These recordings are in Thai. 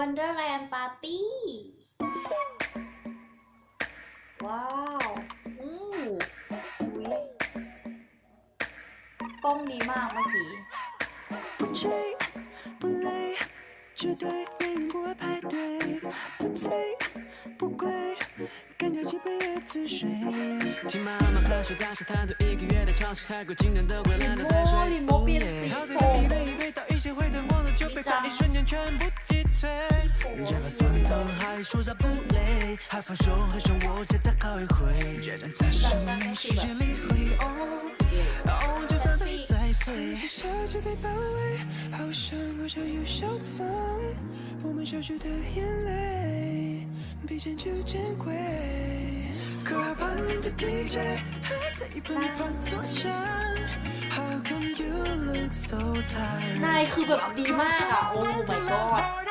Wonderland Party ว้าวอู้อุ้ยกล้องดีมากเมื่อกี้ 不追不累，绝对命运不会排队，不醉不归，干掉几杯椰子水。听妈妈和手在沙滩对一个月的潮汐，海龟惊人的蔚蓝的在水。哦你摸遍了哦耶地陶醉在一杯一杯倒一些会对 了就被快一瞬间全部击退。这把酸痛还说不累，还放手还想我再大靠一回，这站在生命世界里会哦哦，就算被再碎。这小姐被包围，好像好像有小藏，我们消失的眼泪，比珍珠珍贵。可怕叛逆的 DJ 还在一旁一旁作响 ใช่คือแบบดีมากอะ โอ้ my god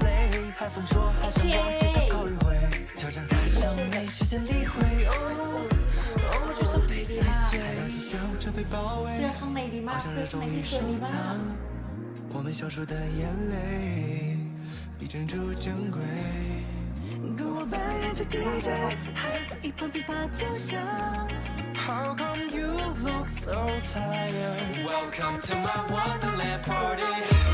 累海风说爱上我这个奥运会挑战赛上没时间理会。哦哦就像被踩碎。海洋心笑着被包围好像热衷于收藏。我们小手的眼泪比珍珠珍贵跟我扮演着敌对还在一旁比他优 how come you look so tired welcome to my wonderland party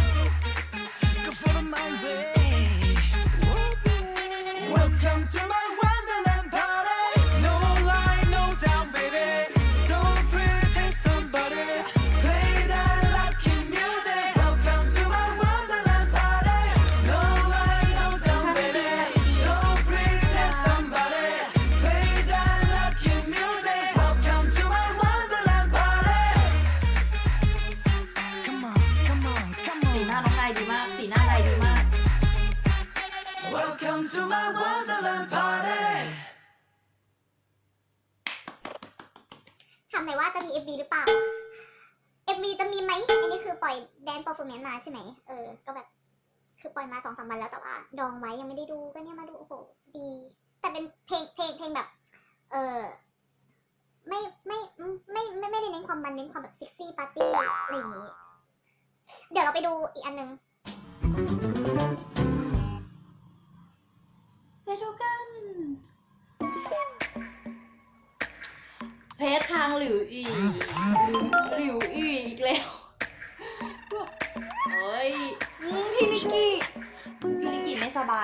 ว่าจะมี MV หรือเปล่า MV จะมีไหมอันนี้คือปล่อยแดน p อ r ฟอร์ m มน c มาใช่ไหมเออ ก็แบบ คือปล่อยมาสองสามวันแล้วแต่ว่า ดองไว้ยังไม่ได้ดูก็เนี่ยมาดูโอ้โหดี แต่เป็นเพลงเพลงเพลงแบบ เออไม่ไม่ไม่ไม่ไม่ได้เน้นความมันเน้นความแบบเซ็กซี่ปาร์ตี้อะไรอย่างงี้ เดี๋ยวเราไปดูอีกอันนึง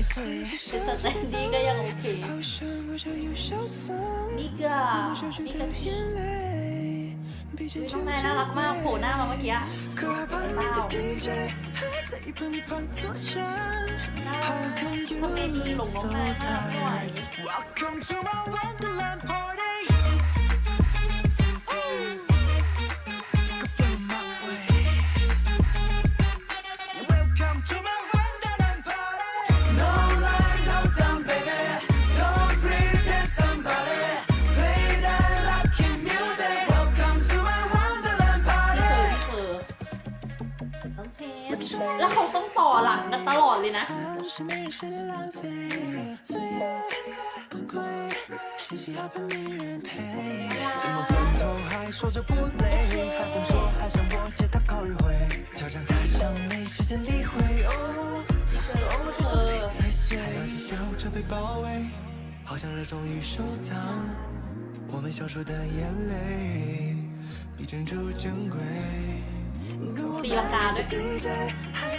แต่สแตนดี้ก็ยังโอเคมิกะมิกะทีน้องนายน่ารักมากโผล่หน้ามาเมื่อกี้ทำไมดีหลงน้องนายมากไม่ไหว กันตลอดเลยนะ 是没人谁的浪费，醉不归，嘻嘻哈哈没人陪，怎么算头还说着不累，海风说爱上我借他靠一回，脚掌擦伤没时间理会，哦，哦，就算被踩碎，太阳下笑着被包围，好像热衷于收藏我们消除的眼泪，比珍珠珍贵。跟我 ตีลังกาด้วย DJ，还在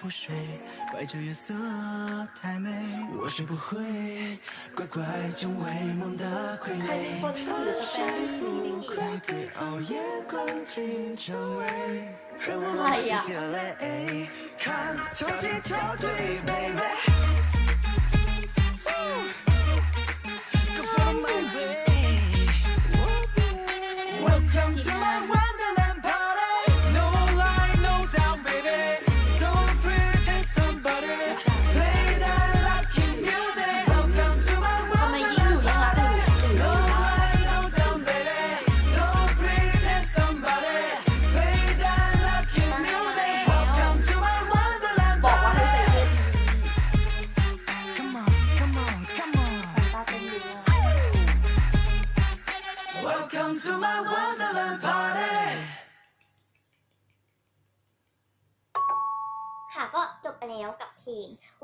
不睡怪这月色太美我学不会乖乖成为梦的傀儡。发现再的滋味怪我们的爱沦看 baby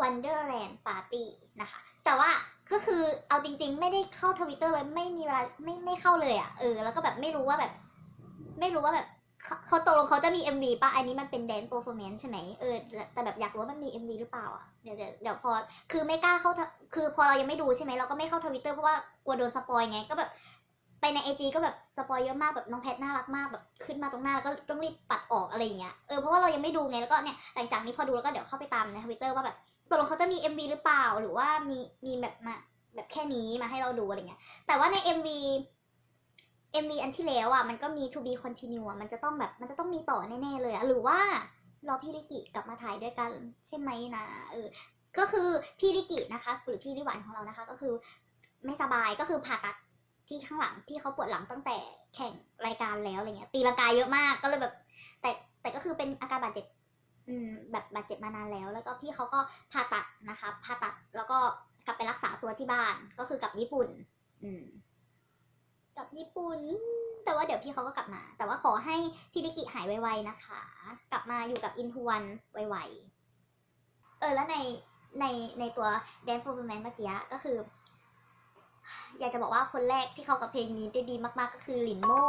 Wonderland Party นะคะ แต่ว่าก็คือเอาจริง ๆ ไม่ได้เข้าทวิตเตอร์เลยไม่มีเวลาไม่ไม่เข้าเลยอะ่ะเออแล้วก็แบบไม่รู้ว่าแบบ ไม่รู้ว่าแบบเขาตกลงเขาจะมี MV ป่ะ อันนี้มันเป็น dance performance ใช่ไหมเออ แต่แบบอยากรู้ว่ามันมี MV หรือเปล่าอะ เดี๋ยวเดี๋ยวพอ คือไม่กล้าเข้าทคือพอเรายังไม่ดูใช่ไหม เราก็ไม่เข้าทวิตเตอร์เพราะว่ากลัวโดนสปอยไง ก็แบบ ไปในไอจีก็แบบสปอยเยอะมากแบบน้องแพทน่ารักมากแบบขึ้นมาตรงหน้าแล้วก็ต้องรีบปัดออกอะไรอย่างเงี้ยเออเพราะว่าเรายังไม่ดูไงแล้วก็เนี่ยหลังจากนี้พอดูแล้วก็เดี๋ยวเข้าไปตามในทวิตเตอร์ว่าแบบตกลงเขาจะมี MV หรือเปล่าหรือว่ามีมีแบบมาแบบแค่นี้มาให้เราดูอะไรเงี้ยแต่ว่าใน MV MV อันที่แล้วอะมันก็มี to be continue อะมันจะต้องแบบมันจะต้องมีต่อแน่ๆเลยอะหรือว่ารอพี่ลิกิกลับมาถ่ายด้วยกันใช่ไหมนะเออก็คือพี่ลิกินะคะหรือพี่ลิหวานของเรานะคะ ก็คือไม่สบายก็คือผ่าตัด ที่ข้างหลังพี่เขาปวดหลังตั้งแต่แข่งรายการแล้วอะไรเงี้ย ตีลังกายเยอะมากก็เลยแบบ แต่แต่ก็คือเป็นอาการบาดเจ็บ อืมแบบบาดเจ็บมานานแล้ว แล้วก็พี่เขาก็ผ่าตัดนะคะผ่าตัดแล้วก็กลับไปรักษาตัวที่บ้าน ก็คือกลับญี่ปุ่น อืมกลับญี่ปุ่น แต่ว่าเดี๋ยวพี่เขาก็กลับมา แต่ว่าขอให้พี่ดิกิหายไวๆนะคะ กลับมาอยู่กับอินทวันไวๆเออแล้วในในในตัว Dance Performance เมื่อกี้ก็คือ อยากจะบอกว่าคนแรกที่เข้ากับเพลงนี้ได้ดีมากๆก็คือลินโม่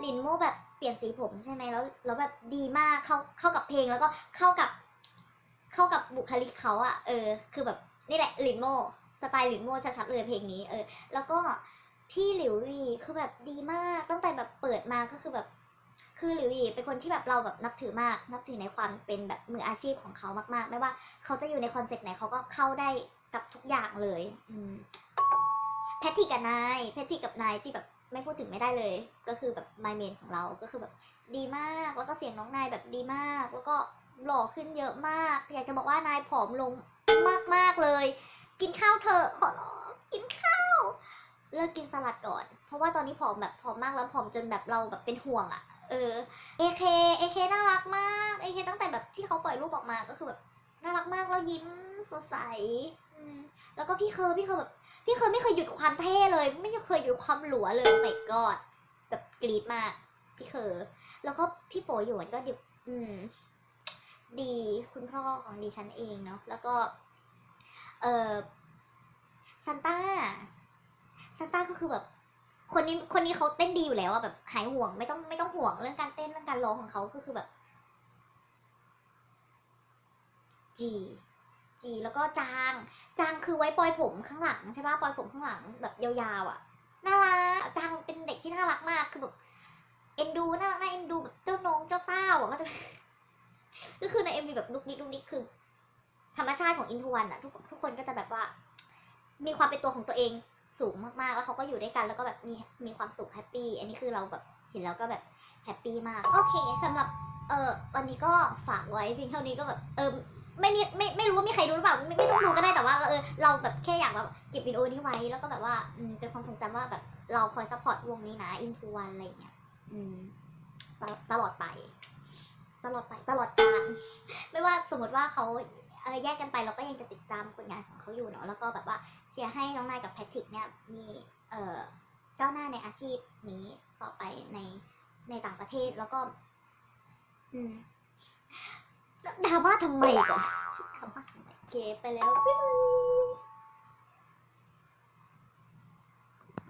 หลินโม่แบบเปลี่ยนสีผมใช่ไหมแล้วแล้วแบบดีมากเข้าเข้ากับเพลงแล้วก็เข้ากับเข้ากับบุคลิกเขาอะเออ คือแบบนี่แหละลินโม่สไตล์ลินโม่ชัดๆเลยเพลงนี้เออ แล้วก็พี่หลิววีคือแบบดีมากตั้งแต่แบบเปิดมาก็คือแบบ คือหลิววีเป็นคนที่แบบเราแบบนับถือมาก นับถือในความเป็นแบบมืออาชีพของเขามากๆ ไม่ว่าเขาจะอยู่ในคอนเซ็ปต์ไหนเขาก็เข้าได้กับทุกอย่างเลย อืม แพทริกกับนายแพทริกกับนายที่แบบไม่พูดถึงไม่ได้เลย ก็คือแบบไมเมนของเราก็คือแบบดีมากแล้วก็เสียงน้องนายแบบดีมาก แล้วก็หล่อขึ้นเยอะมาก อยากจะบอกว่านายผอมลงมากมากๆเลย กินข้าวเถอะขอร้องกินข้าวเลิกกินสลัดก่อน เพราะว่าตอนนี้ผอมแบบผอมมากแล้วผอมจนแบบเราแบบเป็นห่วงอะ่ะเออเอเคเอเคน่ารักมากเอเคตั้งแต่แบบที่เขาปล่อยรูปออกมาก็คือแบบน่ารักมากแล้วยิ้มสดใส แล้วก็พี่เคอร์พี่เคอร์แบบพี่เคยไม่เคยหยุดความเท่เลย ไม่เคยหยุดความหลัวเลยไม่กอดแบบกรี๊ดมาก พี่เคยแล้วก็พี่โปหยวนก็ดิอืม ดีคุณพ่อของดิฉันเองเนาะแล้วก็ เออซันต้าซันต้าก็คือแบบ คนนี้คนนี้เขาเต้นดีอยู่แล้วอะแบบหายห่วงไม่ต้องไม่ต้องห่วงเรื่องการเต้นเรื่องการร้องของเขาก็คือแบบจี จีแล้วก็จาง จางคือไว้ปล่อยผมข้างหลังใช่ป่ะปล่อยผมข้างหลังแบบยาวๆอะน่ารักจางเป็นเด็กที่น่ารักมากคือแบบเอ็นดูน่ารักน่าเอ็นดูแบบเจ้าน้องเจ้าเต้าอะก็จะก็คือในเอ็มวีแบบลุกนิกลุกนิกคือ ธรรมชาติของอินทวันอะทุกทุกคนก็จะแบบว่า มีความเป็นตัวของตัวเองสูงมากๆ แล้วเขาก็อยู่ด้วยกันแล้วก็แบบมีมีความสุขแฮปปี้อันนี้คือเราแบบเห็นแล้วก็แบบแฮปปี้มาก โอเคสำหรับเออวันนี้ก็ฝากไว้เพียงเท่านี้ก็แบบเออ ไม่มีไม่ไม่รู้ว่ามีใครดูหรือเปล่าไม่ไม่ต้องดูก็ได้แต่ว่าเออเราแบบแค่อยากแบบเก็บวิดีโอนี้ไว้แล้วก็แบบว่าอืมเป็นความทรงจำว่าแบบเราคอยซัพพอร์ตวงนี้นะอินทวันอะไรอย่างเงี้ยอืมตลตลอดไป ตลอดไปตลอดกาลไม่ว่าสมมติว่าเขาแยกกันไปเราก็ยังจะติดตามผลงานของเขาอยู่เนาะแล้วก็แบบว่าเชียร์ให้น้องนายกับแพทริกเนี่ยมีเอ่อก้าหน้าในอาชีพนี้ต่อไปในในต่างประเทศแล้วก็ อืม ดราม่าทำไมก่อนดราม่าทำไมโอเคไปแล้วบ๊ายบาย